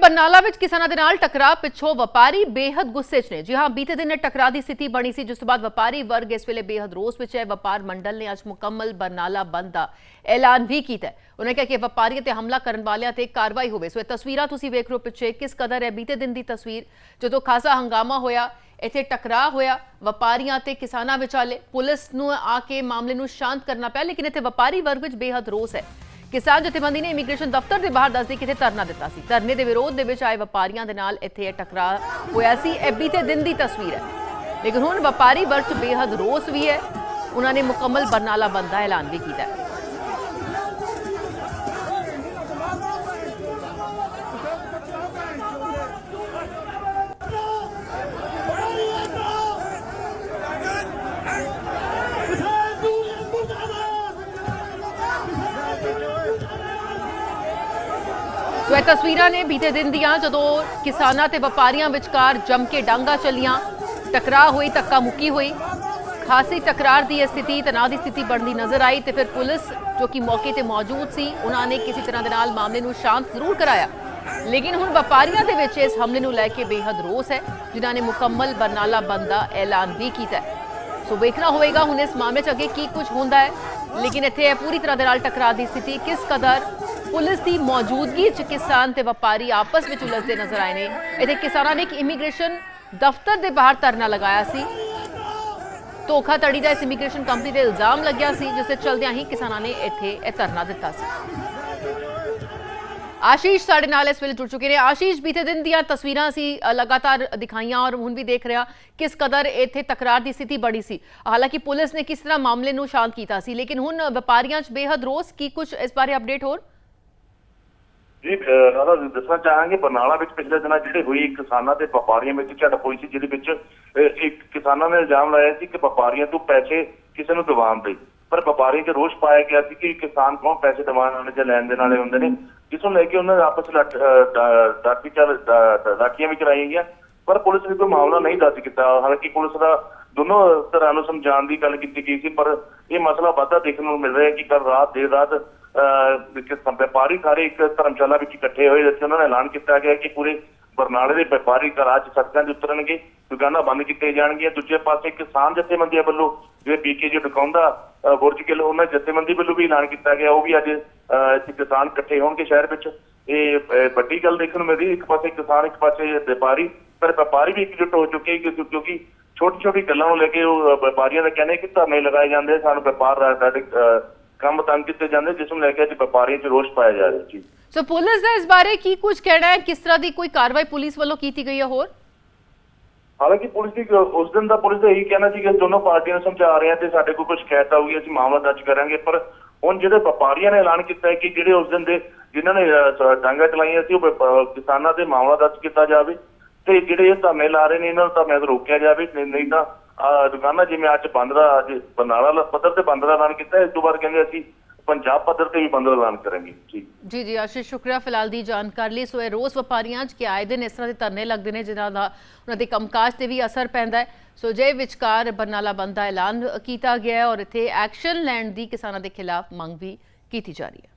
ਬਰਨਾਲਾ ਵਿੱਚ ਕਿਸਾਨਾਂ ਦੇ ਨਾਲ ਟਕਰਾਅ, ਪਿੱਛੋਂ ਵਪਾਰੀ ਬੇਹੱਦ ਗੁੱਸੇ 'ਚ ਨੇ। ਜੀ ਹਾਂ, ਬੀਤੇ ਦਿਨ ਟਕਰਾਅ ਦੀ ਸਥਿਤੀ ਬਣੀ ਸੀ, ਜਿਸ ਤੋਂ ਬਾਅਦ ਵਪਾਰੀ ਵਰਗ ਇਸ ਵੇਲੇ ਬੇਹੱਦ ਰੋਸ ਵਿੱਚ ਹੈ। ਵਪਾਰ ਮੰਡਲ ਨੇ ਅੱਜ ਮੁਕੰਮਲ ਬਰਨਾਲਾ ਬੰਦ ਦਾ ਐਲਾਨ ਵੀ ਕੀਤਾ ਉਹਨੇ ਕਿਹਾ ਕਿ ਵਪਾਰੀਆਂ ਤੇ ਹਮਲਾ ਕਰਨ ਵਾਲਿਆਂ ਤੇ ਕਾਰਵਾਈ ਹੋਵੇ। ਸੋ ਇਹ ਤਸਵੀਰਾਂ ਤੁਸੀਂ ਵੇਖ ਰਹੇ ਹੋ ਪਿੱਛੇ, ਕਿਸ ਕਦਰ ਹੈ ਬੀਤੇ ਦਿਨ ਦੀ ਤਸਵੀਰ, ਜਦੋਂ ਖਾਸਾ ਹੰਗਾਮਾ ਹੋਇਆ, ਇੱਥੇ ਟਕਰਾਅ ਹੋਇਆ, ਵਪਾਰੀਆਂ ਤੇ ਕਿਸਾਨਾਂ ਵਿਚਾਲੇ। ਪੁਲਿਸ ਨੂੰ ਆ ਕੇ ਮਾਮਲੇ ਨੂੰ ਸ਼ਾਂਤ ਕਰਨਾ ਪਿਆ, ਲੇਕਿਨ ਇੱਥੇ ਵਪਾਰੀ ਵਰਗ ਵਿੱਚ ਬੇਹੱਦ ਰੋਸ ਹੈ। ਕਿਸਾਨ ਜਥੇਬੰਦੀ ਨੇ ਇਮੀਗ੍ਰੇਸ਼ਨ ਦਫ਼ਤਰ ਦੇ ਬਾਹਰ ਦੱਸਦੀ ਕਿਤੇ ਧਰਨਾ ਦਿੱਤਾ ਸੀ ਧਰਨੇ ਦੇ ਵਿਰੋਧ ਦੇ ਵਿੱਚ ਆਏ ਵਪਾਰੀਆਂ ਦੇ ਨਾਲ ਇੱਥੇ ਇਹ ਟਕਰਾਅ ਹੋਇਆ ਸੀ ਇਹ ਬੀਤੇ ਦਿਨ ਦੀ ਤਸਵੀਰ ਹੈ ਲੇਕਿਨ ਹੁਣ ਵਪਾਰੀ ਵਰਗ 'ਚ ਬੇਹੱਦ ਰੋਸ ਵੀ ਹੈ ਉਹਨਾਂ ਨੇ ਮੁਕੰਮਲ ਬਰਨਾਲਾ ਬੰਦ ਦਾ ਐਲਾਨ ਵੀ ਕੀਤਾ ਹੈ ਸੋ ਇਹ ਤਸਵੀਰਾਂ ਨੇ ਬੀਤੇ ਦਿਨ ਦੀਆਂ ਜਦੋਂ ਕਿਸਾਨਾਂ ਤੇ ਵਪਾਰੀਆਂ ਵਿਚਕਾਰ ਜੰਮ ਕੇ ਡਾਂਗਾ ਚੱਲੀਆਂ। ਟਕਰਾਅ ਹੋਈ, ਧੱਕਾ ਮੁੱਕੀ ਹੋਈ। ਖਾਸੀ ਟਕਰਾਰ ਦੀ ਇਹ ਸਥਿਤੀ, ਤਣਾਅ ਦੀ ਸਥਿਤੀ ਬਣਦੀ ਨਜ਼ਰ ਆਈ ਤੇ ਫਿਰ ਪੁਲਿਸ, ਜੋ ਕਿ ਮੌਕੇ ਤੇ ਮੌਜੂਦ ਸੀ, ਉਹਨਾਂ ਨੇ ਕਿਸੇ ਤਰ੍ਹਾਂ ਦੇ ਨਾਲ ਮਾਮਲੇ ਨੂੰ ਸ਼ਾਂਤ ਜ਼ਰੂਰ ਕਰਾਇਆ। ਲੇਕਿਨ ਹੁਣ ਵਪਾਰੀਆਂ ਦੇ ਵਿੱਚ ਇਸ ਹਮਲੇ ਨੂੰ ਲੈ ਕੇ ਬੇਹੱਦ ਰੋਸ ਹੈ, ਜਿਨ੍ਹਾਂ ਨੇ ਮੁਕੰਮਲ ਬਰਨਾਲਾ ਬੰਦ ਦਾ ਐਲਾਨ ਵੀ ਕੀਤਾ ਸੋ ਵੇਖਣਾ ਹੋਵੇਗਾ ਹੁਣ ਇਸ ਮਾਮਲੇ 'ਚ ਅੱਗੇ ਕੀ ਕੁਝ ਹੁੰਦਾ ਹੈ। ਲੇਕਿਨ ਇੱਥੇ ਇਹ ਪੂਰੀ ਤਰ੍ਹਾਂ ਦੇ ਨਾਲ ਟਕਰਾਅ ਦੀ ਸਥਿਤੀ ਕਿਸ ਕਦਰ ਪੁਲਿਸ ਦੀ ਮੌਜੂਦਗੀ 'ਚ ਕਿਸਾਨ ਤੇ ਵਪਾਰੀ ਆਪਸ ਵਿੱਚ ਉਲਝਦੇ ਨਜ਼ਰ ਆਏ ਨੇ। ਇੱਥੇ ਕਿਸਾਨਾਂ ਨੇ ਇੱਕ ਇਮੀਗ੍ਰੇਸ਼ਨ ਦਫ਼ਤਰ ਦੇ ਬਾਹਰ ਧਰਨਾ ਲਗਾਇਆ ਸੀ। ਧੋਖਾਧੜੀ ਦਾ ਇਸ ਇਮੀਗ੍ਰੇਸ਼ਨ ਕੰਪਨੀ ਤੇ ਇਲਜ਼ਾਮ ਲੱਗਿਆ ਸੀ, ਜਿਸ ਦੇ ਚਲਦਿਆਂ ਹੀ ਕਿਸਾਨਾਂ ਨੇ ਇੱਥੇ ਇਹ ਧਰਨਾ ਦਿੱਤਾ ਸੀ। ਆਸ਼ੀਸ਼ ਸਾਡੇ ਨਾਲ ਇਸ ਵੇਲੇ ਜੁੜ ਚੁੱਕੇ ਨੇ। ਆਸ਼ੀਸ਼, ਬੀਤੇ ਦਿਨ ਦੀਆਂ ਤਸਵੀਰਾਂ ਅਸੀਂ ਲਗਾਤਾਰ ਦਿਖਾਈਆਂ ਔਰ ਹੁਣ ਵੀ ਦੇਖ ਰਿਹਾ ਕਿਸ ਕਦਰ ਇੱਥੇ ਤਕਰਾਰ ਦੀ ਸਥਿਤੀ ਬੜੀ ਸੀ। ਹਾਲਾਂਕਿ ਪੁਲਿਸ ਨੇ ਕਿਸ ਤਰ੍ਹਾਂ ਮਾਮਲੇ ਨੂੰ ਸ਼ਾਂਤ ਕੀਤਾ ਸੀ, ਲੇਕਿਨ ਹੁਣ ਵਪਾਰੀਆਂ 'ਚ ਬੇਹੱਦ ਰੋਸ, ਕੀ ਕੁਝ ਇਸ ਬਾਰੇ ਅਪਡੇਟ ਹੋਰ? ਜੀ ਅਹ ਦੱਸਣਾ ਚਾਹਾਂਗੇ, ਬਰਨਾਲਾ ਵਿੱਚ ਪਿਛਲੇ ਦਿਨਾਂ ਜਿਹੜੇ ਹੋਈ ਕਿਸਾਨਾਂ ਤੇ ਵਪਾਰੀਆਂ ਵਿੱਚ ਝੜਪ ਹੋਈ ਸੀ, ਜਿਹਦੇ ਵਿੱਚ ਇੱਕ ਕਿਸਾਨਾਂ ਨੇ ਇਲਜ਼ਾਮ ਲਾਇਆ ਸੀ ਕਿ ਵਪਾਰੀਆਂ ਤੋਂ ਪੈਸੇ ਕਿਸੇ ਨੂੰ ਦਿਵਾਉਣ ਦੇ। ਪਰ ਵਪਾਰੀ 'ਚ ਰੋਸ਼ ਪਾਇਆ ਗਿਆ ਸੀ ਕਿ ਕਿਸਾਨ ਕੌਣ ਪੈਸੇ ਦਿਵਾਉਣ ਵਾਲੇ ਜਾਂ ਲੈਣ ਦੇਣ ਵਾਲੇ ਹੁੰਦੇ ਨੇ, ਜਿਸ ਨੂੰ ਲੈ ਕੇ ਉਹਨਾਂ ਨੇ ਆਪਸ ਵਿੱਚ ਡਾਕੀ ਚੱਲ ਡਾਕੀਆਂ ਵੀ ਚਲਾਈਆਂ ਗਈਆਂ। ਪਰ ਪੁਲਿਸ ਨੇ ਕੋਈ ਮਾਮਲਾ ਨਹੀਂ ਦਰਜ ਕੀਤਾ। ਹਾਲਾਂਕਿ ਪੁਲਿਸ ਦਾ ਦੋਨੋਂ ਤਰ੍ਹਾਂ ਨੂੰ ਸਮਝਾਉਣ ਦੀ ਗੱਲ ਕੀਤੀ ਗਈ ਸੀ, ਪਰ ਇਹ ਮਸਲਾ ਵਾਧਾ ਦੇਖਣ ਨੂੰ ਮਿਲ ਰਿਹਾ ਹੈ ਕਿ ਕੱਲ ਰਾਤ ਦੇਰ ਰਾਤ ਅਹ, ਵਪਾਰੀ ਸਾਰੇ ਇੱਕ ਧਰਮਸ਼ਾਲਾ ਵਿੱਚ ਇਕੱਠੇ ਹੋਏ ਜਿੱਥੇ ਉਹਨਾਂ ਨੇ ਐਲਾਨ ਕੀਤਾ ਗਿਆ ਕਿ ਪੂਰੇ ਬਰਨਾਲੇ ਦੇ ਵਪਾਰੀ ਘਰਾਂ ਚ ਸੜਕਾਂ ਤੇ ਉਤਰਨਗੇ ਦੁਕਾਨਾਂ ਬੰਦ ਕੀਤੀਆਂ ਜਾਣਗੀਆਂ। ਦੂਜੇ ਪਾਸੇ ਕਿਸਾਨ ਜਥੇਬੰਦੀਆਂ ਵੱਲੋਂ ਜਿਵੇਂ ਪੀਕੇ ਜੀ ਡਕਾਉਂਦਾ ਬੁਰਜ ਕਿਲੋ ਉਹਨਾਂ ਜਥੇਬੰਦੀ ਵੱਲੋਂ ਵੀ ਐਲਾਨ ਕੀਤਾ ਗਿਆ। ਉਹ ਵੀ ਅੱਜ ਅਹ, ਇੱਥੇ ਕਿਸਾਨ ਇਕੱਠੇ ਹੋਣਗੇ ਸ਼ਹਿਰ ਵਿੱਚ। ਇਹ ਵੱਡੀ ਗੱਲ ਦੇਖਣ ਨੂੰ ਮਿਲਦੀ ਇੱਕ ਪਾਸੇ ਕਿਸਾਨ ਇੱਕ ਪਾਸੇ ਵਪਾਰੀ। ਪਰ ਵਪਾਰੀ ਵੀ ਇਕਜੁੱਟ ਹੋ ਚੁੱਕੇ ਕਿਉਂਕਿ ਛੋਟੀ ਛੋਟੀ ਗੱਲਾਂ ਨੂੰ ਲੈ ਕੇ ਉਹ ਵਪਾਰੀਆਂ ਦਾ ਕਹਿਣਾ ਹੈ ਕਿ ਧਰਨੇ ਲਗਾਏ ਜਾਂਦੇ ਸਾਨੂੰ ਵਪਾਰ ਸਾਡੇ ਅਹ, ਕੰਮ ਤੰਗ ਕੀਤੇ ਜਾਂਦੇ ਜਿਸ ਨੂੰ ਲੈ ਕੇ ਅੱਜ ਵਪਾਰੀਆਂ 'ਚ ਰੋਸ ਪਾਇਆ ਜਾ ਰਿਹਾ ਜੀ। ਸੋ ਪੁਲਿਸ ਦਾ ਇਸ ਬਾਰੇ ਕੀ ਕੁਝ ਕਹਿਣਾ ਹੈ? ਕਿਸ ਤਰ੍ਹਾਂ ਦੀ ਕੋਈ ਕਾਰਵਾਈ ਪੁਲਿਸ ਵੱਲੋਂ ਕੀਤੀ ਗਈ ਹੈ ਹੋਰ? ਹਾਲਾਂਕਿ ਪੁਲਿਸ ਦੀ ਉਸ ਦਿਨ ਦਾ ਪੁਲਿਸ ਦਾ ਇਹੀ ਕਹਿਣਾ ਸੀ ਕਿ ਦੋਨੋਂ ਪਾਰਟੀਆਂ ਨੂੰ ਸਮਝਾ ਰਹੇ ਹਾਂ ਤੇ ਸਾਡੇ ਕੋਲ ਕੁਝ ਸ਼ਿਕਾਇਤ ਆਊਗੀ ਅਸੀਂ ਮਾਮਲਾ ਦਰਜ ਕਰਾਂਗੇ। ਪਰ ਹੁਣ ਜਿਹੜੇ ਵਪਾਰੀਆਂ ਨੇ ਐਲਾਨ ਕੀਤਾ ਹੈ ਕਿ ਜਿਹੜੇ ਉਸ ਦਿਨ ਦੇ ਜਿਨ੍ਹਾਂ ਨੇ ਡਾਂਗਾ ਚਲਾਈਆਂ ਸੀ ਉਹ ਕਿਸਾਨਾਂ ਦੇ ਮਾਮਲਾ ਦਰਜ ਕੀਤਾ ਜਾਵੇ ਤੇ ਜਿਹੜੇ ਇਹ ਧਰਨੇ ਲਾ ਰਹੇ ਨੇ ਇਹਨਾਂ ਨੂੰ ਤੋਂ ਰੋਕਿਆ ਜਾਵੇ ਨਹੀਂ- ਤਾਂ ਦੁਕਾਨਾਂ ਜਿਵੇਂ ਅੱਜ ਬੰਦ ਦਾ ਅੱਜ ਬਰਨਾਲਾ ਪੱਧਰ ਤੇ ਬੰਦ ਦਾ ਐਲਾਨ ਕੀਤਾ, ਇਸ ਤੋਂ ਬਾਅਦ ਕਹਿੰਦੇ ਅਸੀਂ ਪੰਜਾਬ ਪੱਧਰ ਤੇ ਵੀ ਬੰਦ ਦਾ ਐਲਾਨ ਕਰਾਂਗੇ ਜੀ ਜੀ ਜੀ, ਆਸ਼ੀਸ਼, ਸ਼ੁਕਰੀਆ ਫਿਲਹਾਲ ਦੀ ਜਾਣਕਾਰੀ ਲਈ। ਸੋ ਇਹ ਰੋਜ਼ ਵਪਾਰੀਆਂ 'ਚ ਕਿ ਆਏ ਦਿਨ ਇਸ ਤਰ੍ਹਾਂ ਦੇ ਧਰਨੇ ਲੱਗਦੇ ਨੇ, ਜਿਨ੍ਹਾਂ ਦਾ, ਉਹਨਾਂ ਦੇ ਕੰਮਕਾਜ ਤੇ ਵੀ ਅਸਰ ਪੈਂਦਾ ਹੈ। ਸੋ ਜੇ ਵਿਚਕਾਰ ਬਰਨਾਲਾ ਬੰਦ ਦਾ ਐਲਾਨ ਕੀਤਾ ਗਿਆ ਹੈ ਔਰ ਇੱਥੇ ਐਕਸ਼ਨ ਲੈਣ ਦੀ ਕਿਸਾਨਾਂ ਦੇ ਖਿਲਾਫ ਮੰਗ ਵੀ ਕੀਤੀ ਜਾ ਰਹੀ ਹੈ।